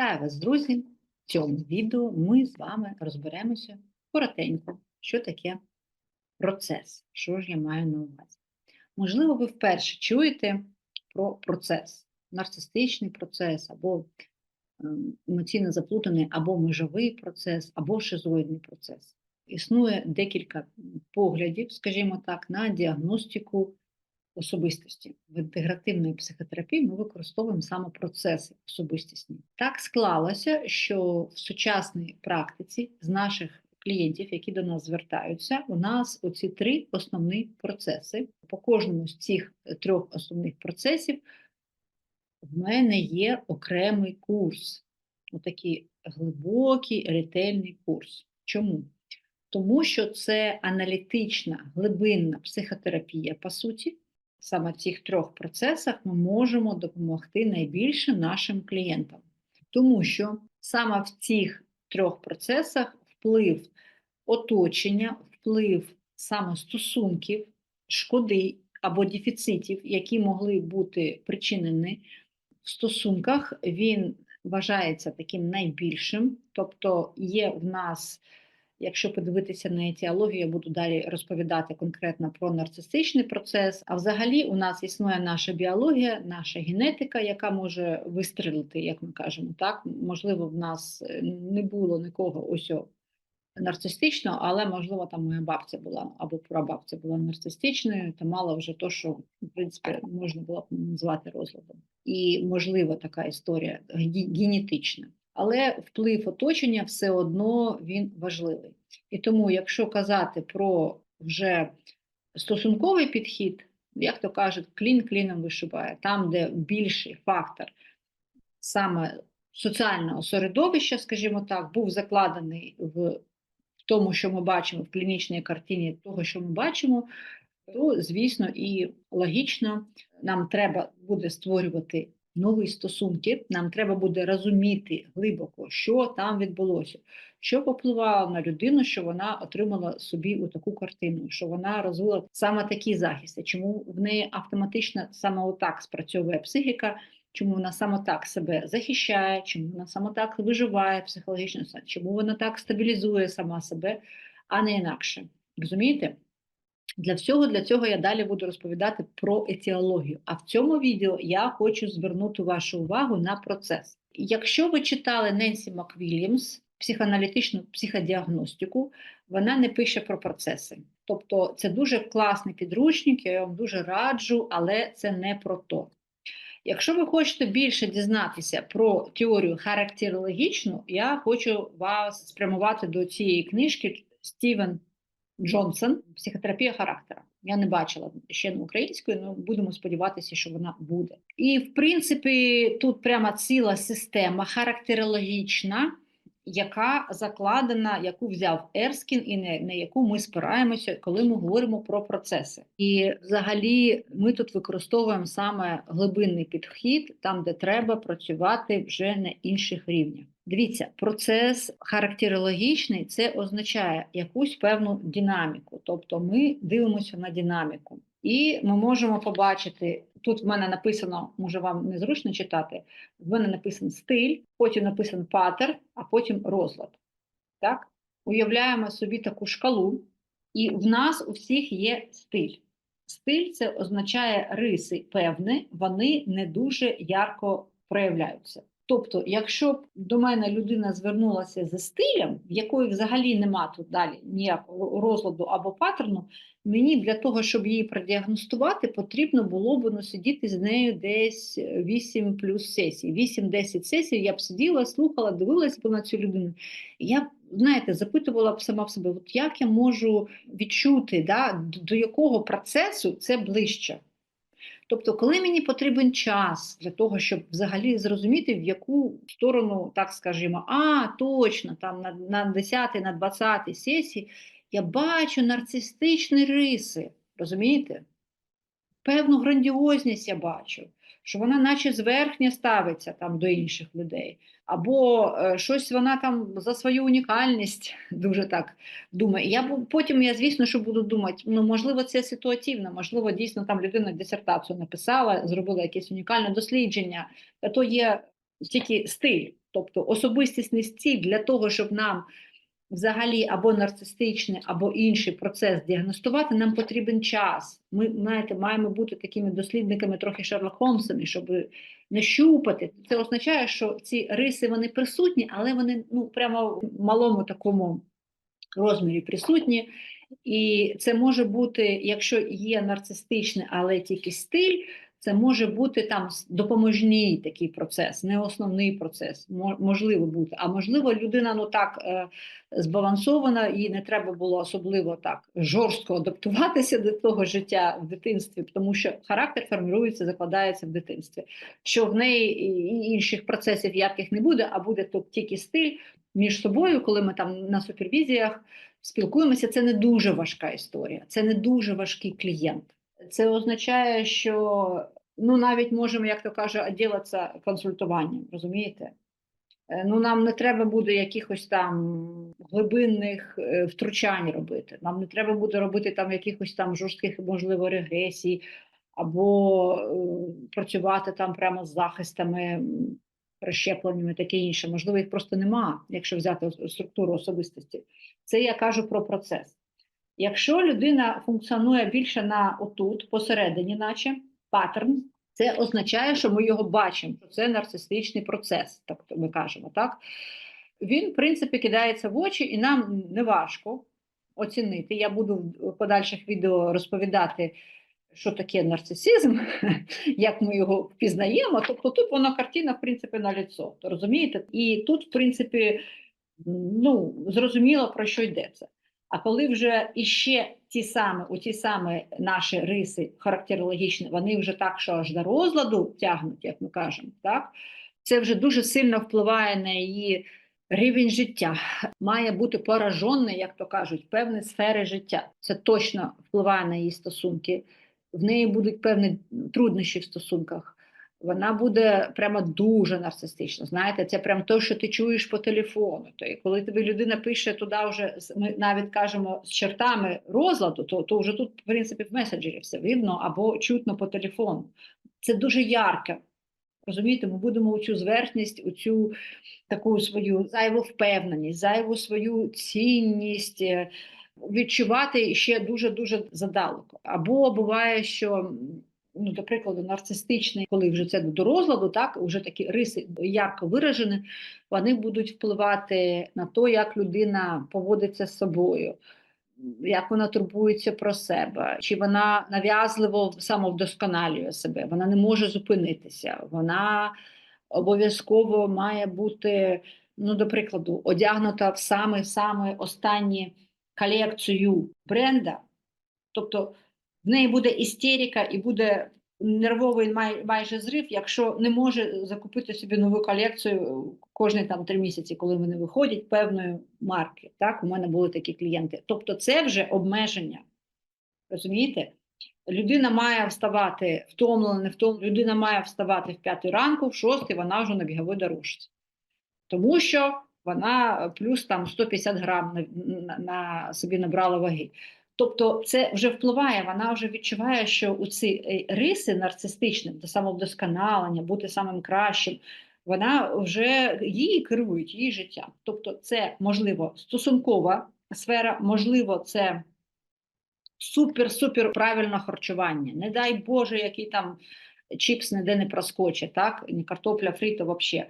Вітаю вас, друзі! В цьому відео ми з вами розберемося коротенько, що таке процес, що ж я маю на увазі. Можливо, ви вперше чуєте про процес, нарцистичний процес, або ем, емоційно заплутаний, або межовий процес, або шизоїдний процес. Існує декілька поглядів, скажімо так, на діагностику особистості. В інтегративної психотерапії ми використовуємо саме процеси особистісні. Так склалося, що в сучасній практиці з наших клієнтів, які до нас звертаються, у нас оці три основні процеси. По кожному з цих трьох основних процесів в мене є окремий курс, отакий глибокий, ретельний курс. Чому? Тому що це аналітична глибинна психотерапія, по суті. Саме в цих трьох процесах ми можемо допомогти найбільше нашим клієнтам. Тому що саме в цих трьох процесах вплив оточення, вплив саме стосунків, шкоди або дефіцитів, які могли бути причинені в стосунках, він вважається таким найбільшим. Тобто є в нас. Якщо подивитися на етіологію, я буду далі розповідати конкретно про нарцистичний процес. А взагалі у нас існує наша біологія, наша генетика, яка може вистрілити, як ми кажемо. Так, можливо, в нас е, не було нікого ось нарцистичного, але можливо там моя бабця була або прабабця була нарцистичною, та мала вже то, що в принципі можна було б назвати розладом. І можливо така історія генетична але вплив оточення все одно він важливий. І тому, якщо казати про вже стосунковий підхід, як то кажуть, клін кліном вишибає, там, де більший фактор саме соціального середовища, скажімо так, був закладений в тому, що ми бачимо в клінічній картині того, що ми бачимо, то, звісно, і логічно нам треба буде створювати нові стосунки, нам треба буде розуміти глибоко, що там відбулося, що попливало на людину, що вона отримала собі у таку картину, що вона розвила саме такі захисти, чому в неї автоматично саме отак спрацьовує психіка. Чому вона саме так себе захищає, чому вона саме так виживає психологічно, чому вона так стабілізує сама себе, а не інакше. Розумієте? Для всього для цього я далі буду розповідати про етіологію. А в цьому відео я хочу звернути вашу увагу на процес. Якщо ви читали Ненсі Маквільямс, психоаналітичну психодіагностику, вона не пише про процеси. Тобто це дуже класний підручник, я вам дуже раджу, але це не про то. Якщо ви хочете більше дізнатися про теорію характерологічну, я хочу вас спрямувати до цієї книжки Стівен Джонсон, психотерапія характера. Я не бачила ще на українською, але будемо сподіватися, що вона буде. І в принципі, тут прямо ціла система характерологічна, яка закладена, яку взяв Ерскін, і на, на яку ми спираємося, коли ми говоримо про процеси. І взагалі ми тут використовуємо саме глибинний підхід, там де треба працювати вже на інших рівнях. Дивіться, процес характерологічний це означає якусь певну динаміку. Тобто ми дивимося на динаміку. І ми можемо побачити, тут в мене написано, може вам незручно читати, в мене написано стиль, потім написано патер, а потім розлад. Так? Уявляємо собі таку шкалу, і в нас у всіх є стиль. Стиль це означає риси певні, вони не дуже ярко проявляються. Тобто, якщо б до мене людина звернулася за стилем, в якої взагалі нема тут далі ніякого розладу або паттерну, мені для того, щоб її продіагностувати, потрібно було б ну, сидіти з нею десь 8 плюс сесій. 8-10 сесій я б сиділа, слухала, дивилася б на цю людину. Я знаєте, запитувала б сама в себе, от як я можу відчути, да, до якого процесу це ближче. Тобто, коли мені потрібен час для того, щоб взагалі зрозуміти, в яку сторону, так скажімо, а точно там на на 10 на 20 сесії я бачу нарцистичні риси, розумієте? Певну грандіозність я бачу, що вона, наче зверхня ставиться там до інших людей або е, щось вона там за свою унікальність дуже так думає. Я Потім я, звісно, що буду думати, ну можливо, це ситуативно, можливо, дійсно там людина дисертацію написала, зробила якесь унікальне дослідження, то є тільки стиль. Тобто особистісний стиль для того, щоб нам взагалі або нарцистичний, або інший процес діагностувати, нам потрібен час. Ми знаєте, маємо бути такими дослідниками, трохи Шерлок Холмсами, щоб не щупати. Це означає, що ці риси вони присутні, але вони ну прямо в малому такому розмірі присутні. І це може бути, якщо є нарцистичний, але тільки стиль, це може бути там допоможний такий процес, не основний процес. Мо- Можливо бути. А можливо, людина ну так е, збалансована, і не треба було особливо так жорстко адаптуватися до того життя в дитинстві, тому що характер формується, закладається в дитинстві. Що в неї інших процесів ярких не буде, а буде тут тільки стиль між собою, коли ми там на супервізіях спілкуємося, це не дуже важка історія, це не дуже важкий клієнт. Це означає, що ну навіть можемо, як то каже, відділитися консультуванням, розумієте? Е, Ну, нам не треба буде якихось там глибинних е, втручань робити. Нам не треба буде робити там якихось там жорстких, можливо, регресій, або е, працювати там прямо з захистами, розщепленнями, таке інше. Можливо, їх просто нема, якщо взяти структуру особистості. Це я кажу про процес. Якщо людина функціонує більше на отут, посередині, наче паттерн, це означає, що ми його бачимо, що це нарцистичний процес, так ми кажемо. так? Він, в принципі, кидається в очі, і нам не важко оцінити. Я буду в подальших відео розповідати, що таке нарцисизм, як ми його впізнаємо. Тобто тут воно картина, в принципі, на ліцо. Розумієте? І тут, в принципі, ну, зрозуміло, про що йдеться. А коли вже іще ті самі, у ті самі наші риси характерологічні, вони вже так, що аж до розладу тягнуть, як ми кажемо, так? це вже дуже сильно впливає на її рівень життя. Має бути поражений, як то кажуть, певні сфери життя. Це точно впливає на її стосунки. В неї будуть певні труднощі в стосунках. Вона буде прямо дуже нарцистична. Знаєте, це прямо те, що ти чуєш по телефону. То і коли тобі людина пише туди, вже ми навіть кажемо з чертами розладу, то, то вже тут, в принципі, в меседжері все видно або чутно по телефону. Це дуже ярко. Розумієте, ми будемо цю зверхність, оцю таку свою зайву впевненість, зайву свою цінність е, відчувати ще дуже дуже задалеко. Або буває, що ну, до прикладу, нарцистичний, коли вже це до розладу, так вже такі риси ярко виражені, вони будуть впливати на те, як людина поводиться з собою. Як вона турбується про себе, чи вона нав'язливо самовдосконалює себе, вона не може зупинитися, вона обов'язково має бути, ну, до прикладу, одягнута в саме саме останні колекцію бренда. Тобто в неї буде істерика і буде нервовий май, майже зрив, якщо не може закупити собі нову колекцію кожні там три місяці, коли вони виходять певної марки. Так, у мене були такі клієнти. Тобто, це вже обмеження. Розумієте? Людина має вставати втомлена, не втомлена. Людина має вставати в п'ятій ранку, в шостій вона вже на біговій дорожці. Тому що вона плюс там 150 грам на, на, на собі набрала ваги. Тобто це вже впливає, вона вже відчуває, що у ці е, риси нарцистичні, до самовдосконалення, бути самим кращим, вона вже її керують, її життям. Тобто, це можливо стосункова сфера, можливо, це супер-супер правильне харчування. Не дай Боже, який там чіпс ніде не проскоче, так? Ні картопля фрі, то взагалі.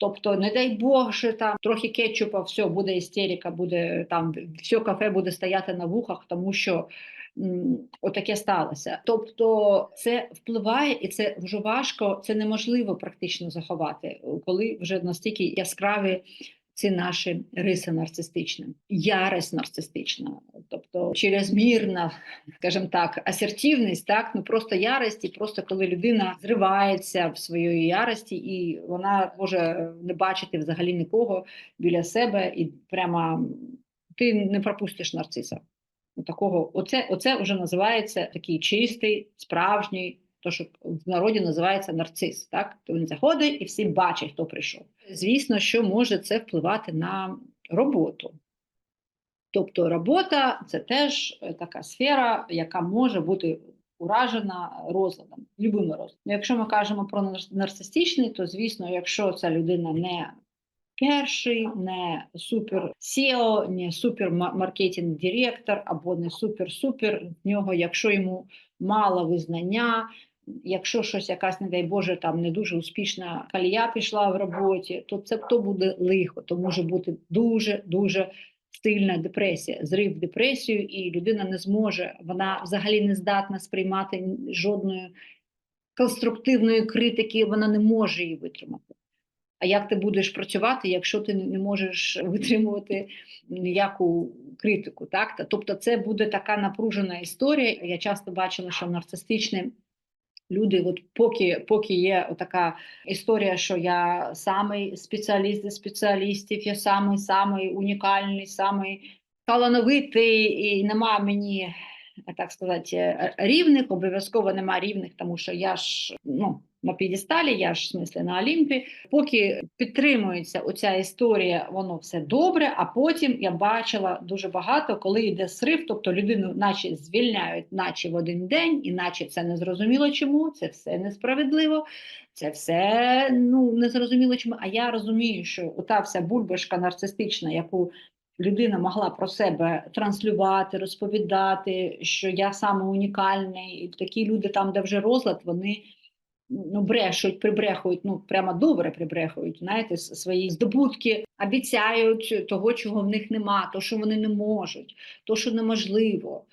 Тобто, не дай Бог, що там трохи кетчупа, все, буде істерика, буде там все кафе буде стояти на вухах, тому що м, отаке сталося. Тобто, це впливає, і це вже важко, це неможливо практично заховати, коли вже настільки яскраві ці наші риси нарцистичні, ярость нарцистична, тобто чрезмірна, скажімо так, асертивність, так ну просто ярость, і просто коли людина зривається в своїй ярості, і вона може не бачити взагалі нікого біля себе, і прямо ти не пропустиш нарциса. Такого, оце, оце вже називається такий чистий, справжній. То, що в народі називається нарцис, так то він заходить і всі бачать, хто прийшов. Звісно, що може це впливати на роботу. Тобто, робота це теж е, така сфера, яка може бути уражена розладом, любими розладами. Ну, Якщо ми кажемо про нар- нарцистичний, то звісно, якщо ця людина не перший, не супер SEO, не супер маркетинг директор або не супер-супер. В нього, якщо йому мало визнання, якщо щось якась, не дай Боже, там не дуже успішна калія пішла в роботі, то це то буде лихо, то може бути дуже дуже сильна депресія, зрив депресію, і людина не зможе, вона взагалі не здатна сприймати жодної конструктивної критики, вона не може її витримати. А як ти будеш працювати, якщо ти не можеш витримувати ніяку критику? Так? Тобто, це буде така напружена історія. Я часто бачила, що нарцистичні люди, от поки поки є така історія, що я самий спеціаліст з спеціалістів, я самий самий унікальний, самий талановитий, і нема мені. Так сказати, рівних, обов'язково нема рівних, тому що я ж ну, на підісталі, я ж в смислі на Олімпі. Поки підтримується оця історія, воно все добре. А потім я бачила дуже багато, коли йде срив, тобто людину, наче звільняють, наче в один день, і наче це не зрозуміло чому, це все несправедливо. Це все ну незрозуміло чому. А я розумію, що ота вся бульбашка нарцистична, яку людина могла про себе транслювати, розповідати, що я саме унікальний, і такі люди там, де вже розлад, вони ну, брешуть, прибрехують, ну прямо добре прибрехують, знаєте, свої здобутки, обіцяють того, чого в них нема, то, що вони не можуть, то, що неможливо.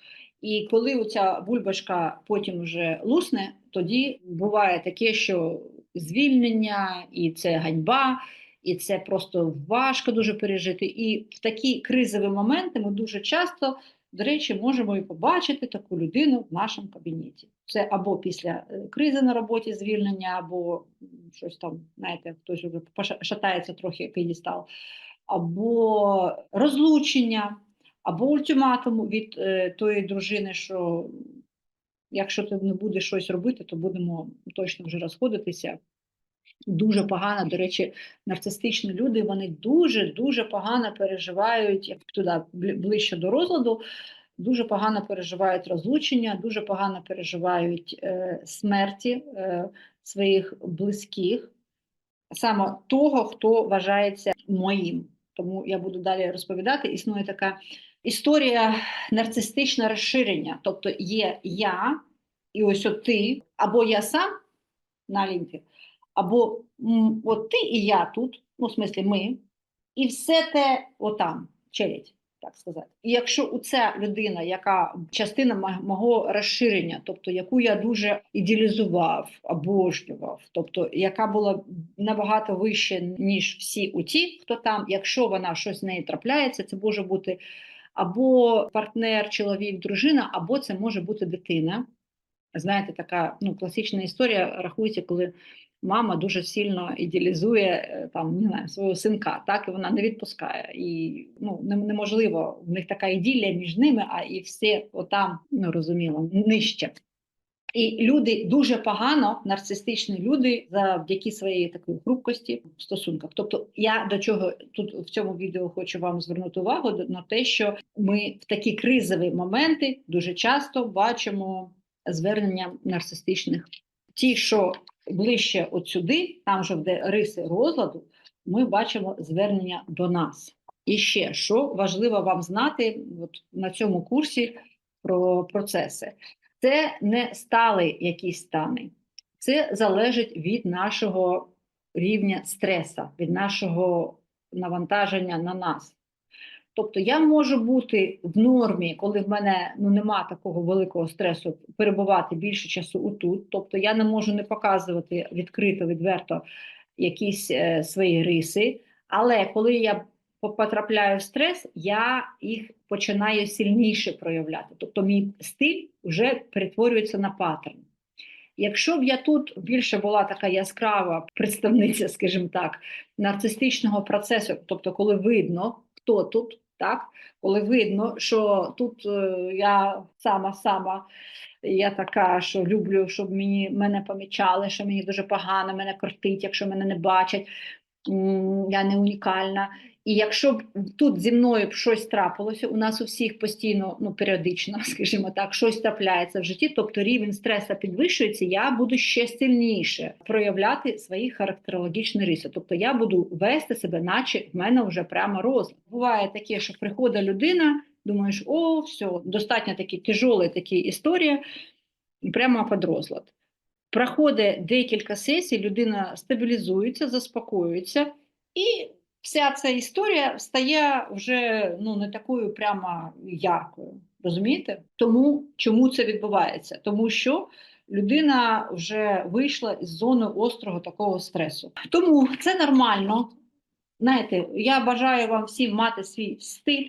І коли оця бульбашка потім вже лусне, тоді буває таке, що звільнення, і це ганьба, і це просто важко дуже пережити. І в такі кризові моменти ми дуже часто до речі, можемо і побачити таку людину в нашому кабінеті. Це або після е, кризи на роботі звільнення, або щось там, знаєте, хтось вже шатається трохи підістал, або розлучення, або ультиматум від е, тої дружини, що якщо ти не будеш щось робити, то будемо точно вже розходитися. Дуже погано, до речі, нарцистичні люди вони дуже-дуже погано переживають, як туди ближче до розладу, дуже погано переживають розлучення, дуже погано переживають е, смерті е, своїх близьких, саме того, хто вважається моїм. Тому я буду далі розповідати. Існує така історія нарцистичне розширення. Тобто є я, і ось ти, або я сам на лінті, або от ти і я тут, ну, в смислі ми, і все те отам, челядь, так сказати. І якщо у ця людина, яка частина мого розширення, тобто яку я дуже ідеалізував, обожнював, тобто яка була набагато вище, ніж всі у ті, хто там, якщо вона щось з неї трапляється, це може бути або партнер, чоловік, дружина, або це може бути дитина. Знаєте, така ну, класична історія рахується, коли мама дуже сильно ідеалізує е, там не знаю, свого синка, так і вона не відпускає. І ну неможливо в них така іділля між ними, а і все отам ну розуміло нижче. І люди дуже погано, нарцистичні люди, завдяки своєї такої хрупкості в стосунках. Тобто, я до чого тут в цьому відео хочу вам звернути увагу на те, що ми в такі кризові моменти дуже часто бачимо звернення нарцистичних. Ті, що ближче от сюди, там же де риси розладу, ми бачимо звернення до нас. І ще що важливо вам знати от на цьому курсі про процеси, це не стали якісь стани, це залежить від нашого рівня стреса, від нашого навантаження на нас. Тобто я можу бути в нормі, коли в мене ну нема такого великого стресу, перебувати більше часу отут. Тобто я не можу не показувати відкрито, відверто якісь е, свої риси. Але коли я потрапляю в стрес, я їх починаю сильніше проявляти. Тобто, мій стиль вже перетворюється на паттерн. Якщо б я тут більше була така яскрава представниця, скажімо так, нарцистичного процесу, тобто, коли видно, хто тут, так? Коли видно, що тут е, я сама сама, я така, що люблю, щоб мені мене помічали, що мені дуже погано, мене кортить, якщо мене не бачать, я не унікальна. І якщо б тут зі мною б щось трапилося, у нас у всіх постійно, ну періодично, скажімо так, щось трапляється в житті, тобто рівень стресу підвищується, я буду ще сильніше проявляти свої характерологічні риси. Тобто я буду вести себе, наче в мене вже прямо розлад. Буває таке, що приходить людина, думаєш, о, все, достатньо такі тяжолі такі історії, прямо під розлад. Проходить декілька сесій, людина стабілізується, заспокоюється, і вся ця історія стає вже ну, не такою прямо яркою. Розумієте? Тому чому це відбувається? Тому що людина вже вийшла із зони острого такого стресу. Тому це нормально. Знаєте, я бажаю вам всім мати свій стиль,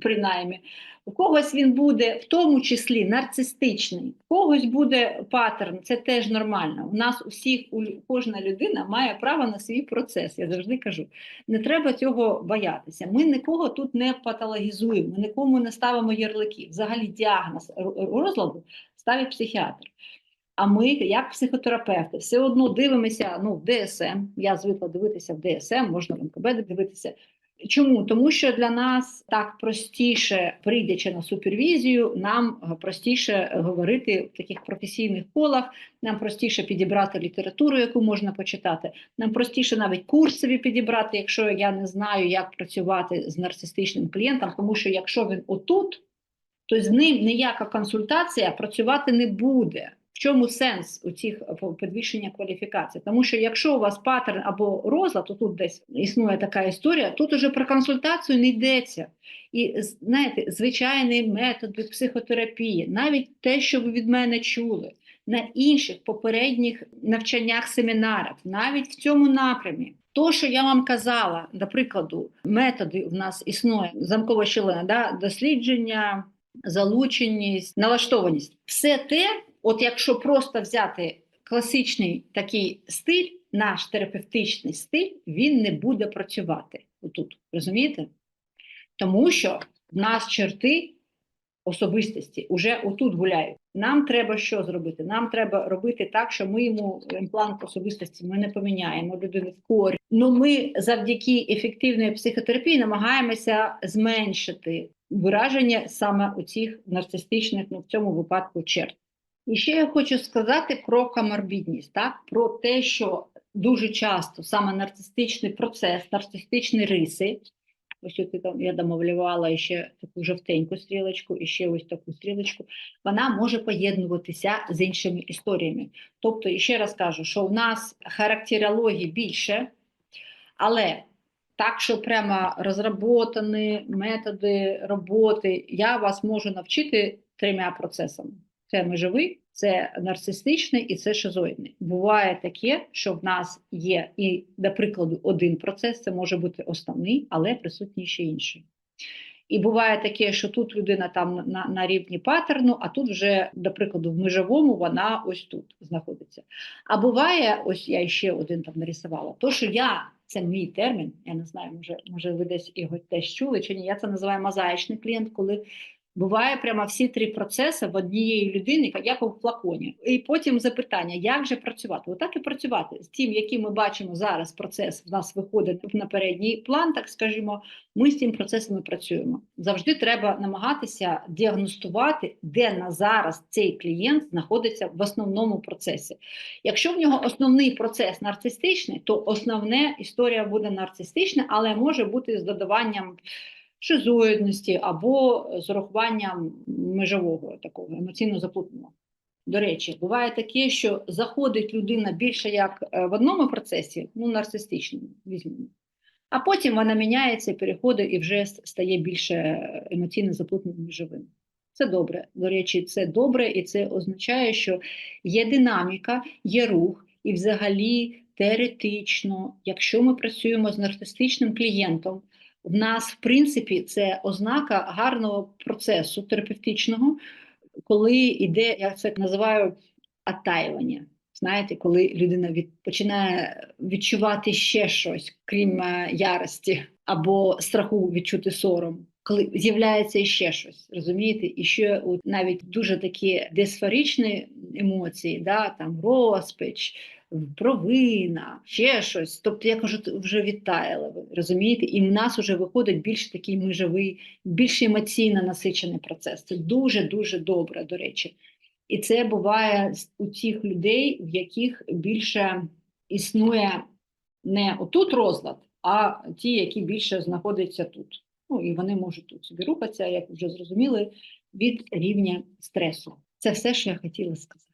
принаймні. У когось він буде в тому числі нарцистичний, у когось буде паттерн, це теж нормально. У нас у всіх, кожна людина має право на свій процес. Я завжди кажу. Не треба цього боятися. Ми нікого тут не патологізуємо, ми нікому не ставимо ярлики. Взагалі діагноз розладу ставить психіатр. А ми, як психотерапевти, все одно дивимося ну, в ДСМ. Я звикла дивитися в ДСМ, можна в МКБ дивитися. Чому? Тому що для нас так простіше, прийдячи на супервізію, нам простіше говорити в таких професійних колах, нам простіше підібрати літературу, яку можна почитати. Нам простіше навіть курсові підібрати, якщо я не знаю, як працювати з нарцистичним клієнтом, тому що якщо він отут, то з ним ніяка консультація працювати не буде. Чому сенс у цих підвищення кваліфікації? Тому що якщо у вас паттерн або розлад, то тут десь існує така історія, тут уже про консультацію не йдеться. І знаєте, звичайні методи психотерапії, навіть те, що ви від мене чули, на інших попередніх навчаннях, семінарах, навіть в цьому напрямі. То, що я вам казала, до прикладу, методи в нас існує замкова щілина, да, дослідження, залученість, налаштованість, все те. От якщо просто взяти класичний такий стиль, наш терапевтичний стиль, він не буде працювати отут. Розумієте? Тому що в нас черти особистості вже отут гуляють. Нам треба що зробити? Нам треба робити так, що ми йому імплант особистості ми не поміняємо людину в корі. Ну ми завдяки ефективної психотерапії намагаємося зменшити вираження саме у цих нарцистичних, ну в цьому випадку черт. І ще я хочу сказати про коморбідність, так? про те, що дуже часто саме нарцистичний процес, нарцистичні риси, ось тут я домовлювала ще таку жовтеньку стрілочку, і ще ось таку стрілочку, вона може поєднуватися з іншими історіями. Тобто, ще раз кажу, що в нас характерології більше, але так, що прямо розроботані методи роботи, я вас можу навчити трьома процесами. Це межовий, це нарцистичний і це шизоїдний. Буває таке, що в нас є і, до прикладу, один процес, це може бути основний, але присутній ще інший. І буває таке, що тут людина там на на рівні паттерну, а тут вже, до прикладу, в межовому вона ось тут знаходиться. А буває, ось я ще один там нарисувала, то що я, це мій термін, я не знаю, може, може ви десь його теж чули чи ні. Я це називаю мозаїчний клієнт, коли Буває прямо всі три процеси в однієї людини, як у флаконі. І потім запитання, як же працювати? Отак і працювати з тим, який ми бачимо зараз, процес в нас виходить на передній план, так скажімо, ми з цим процесом і працюємо. Завжди треба намагатися діагностувати, де на зараз цей клієнт знаходиться в основному процесі. Якщо в нього основний процес нарцистичний, то основна історія буде нарцистична, але може бути з додаванням шизоїдності або з урахуванням межового такого емоційно заплутаного. До речі, буває таке, що заходить людина більше як е, в одному процесі, ну нарцистичному, візьмемо, а потім вона міняється, переходить і вже стає більше емоційно заплутаним живим. Це добре. До речі, це добре, і це означає, що є динаміка, є рух, і взагалі теоретично, якщо ми працюємо з нарцистичним клієнтом, в нас, в принципі, це ознака гарного процесу терапевтичного, коли йде, я це називаю оттаювання. Знаєте, коли людина від, починає відчувати ще щось, крім е, ярості або страху відчути сором, коли з'являється ще щось, розумієте, і ще от навіть дуже такі дисфоричні емоції, да, там розпач, провина, ще щось. Тобто, я т- вже відтаяли, ви розумієте? І в нас вже виходить більш такий межовий, більш емоційно насичений процес. Це дуже-дуже добре, до речі. І це буває у тих людей, в яких більше існує не отут розлад, а ті, які більше знаходяться тут. Ну і вони можуть тут собі рухатися, як вже зрозуміли, від рівня стресу. Це все, що я хотіла сказати.